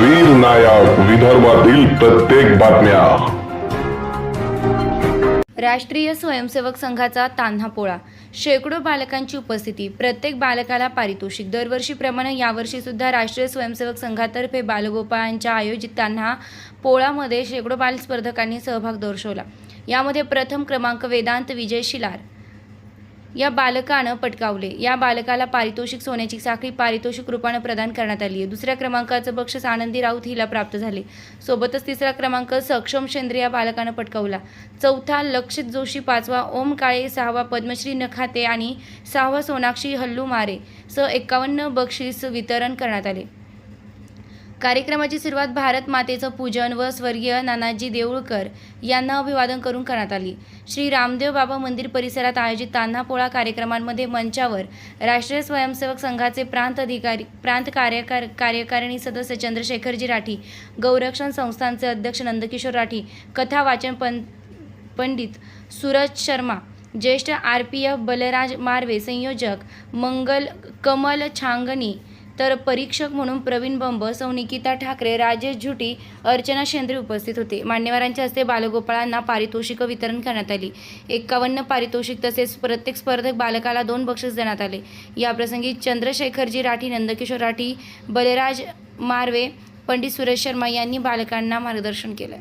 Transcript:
वीर नायक विदर्भातील प्रत्येक बातम्या. राष्ट्रीय स्वयंसेवक संघाचा तान्हा पोळा शेकडो बालकांची उपस्थिती. प्रत्येक बालकाला पारितोषिक. दरवर्षीप्रमाणे यावर्षी सुद्धा राष्ट्रीय स्वयंसेवक संघातर्फे बालगोपाळांच्या आयोजित तान्हा पोळामध्ये शेकडो बाल स्पर्धकांनी सहभाग दर्शवला. यामध्ये प्रथम क्रमांक वेदांत विजय शिलार या बालकानं पटकावले. या बालकाला पारितोषिक सोन्याची साखळी पारितोषिक रूपानं प्रदान करण्यात आली आहे दुसऱ्या क्रमांकाचं बक्षीस आनंदी राऊत हिला प्राप्त झाले. सोबतच तिसरा क्रमांक सक्षम शेंद्रे या बालकानं पटकावला. चौथा लक्षित जोशी पाचवा ओम काळे सहावा पद्मश्री नखाते आणि सहावा सोनाक्षी हल्लू मारे स एकावन्न बक्षीस वितरण करण्यात आले. कार्यक्रमाची सुरुवात भारत मातेचं पूजन व स्वर्गीय नानाजी देऊळकर यांना अभिवादन करून करण्यात आली. श्री रामदेव बाबा मंदिर परिसरात आयोजित तान्हापोळा कार्यक्रमांमध्ये मंचावर राष्ट्रीय स्वयंसेवक संघाचे प्रांत अधिकारी प्रांत कार्यकार कार्यकारिणी सदस्य चंद्रशेखरजी राठी गौरक्षण संस्थांचे अध्यक्ष नंदकिशोर राठी कथा वाचन पं पंडित सूरज शर्मा ज्येष्ठ R P F Balraj Marve संयोजक मंगल कमल छांगणी तर परीक्षक म्हणून प्रवीण बंब सौ निकिता ठाकरे राजेश झुटी अर्चना शेंद्रे उपस्थित होते. मान्यवरांच्या हस्ते बालगोपाळांना पारितोषिकं वितरण करण्यात आली. एक्कावन्न पारितोषिक तसेच प्रत्येक स्पर्धक बालकाला दोन बक्षीस देण्यात आले. याप्रसंगी चंद्रशेखरजी राठी नंदकिशोर राठी बलराज मार्वे पंडित सुरेश शर्मा यांनी बालकांना मार्गदर्शन केलं.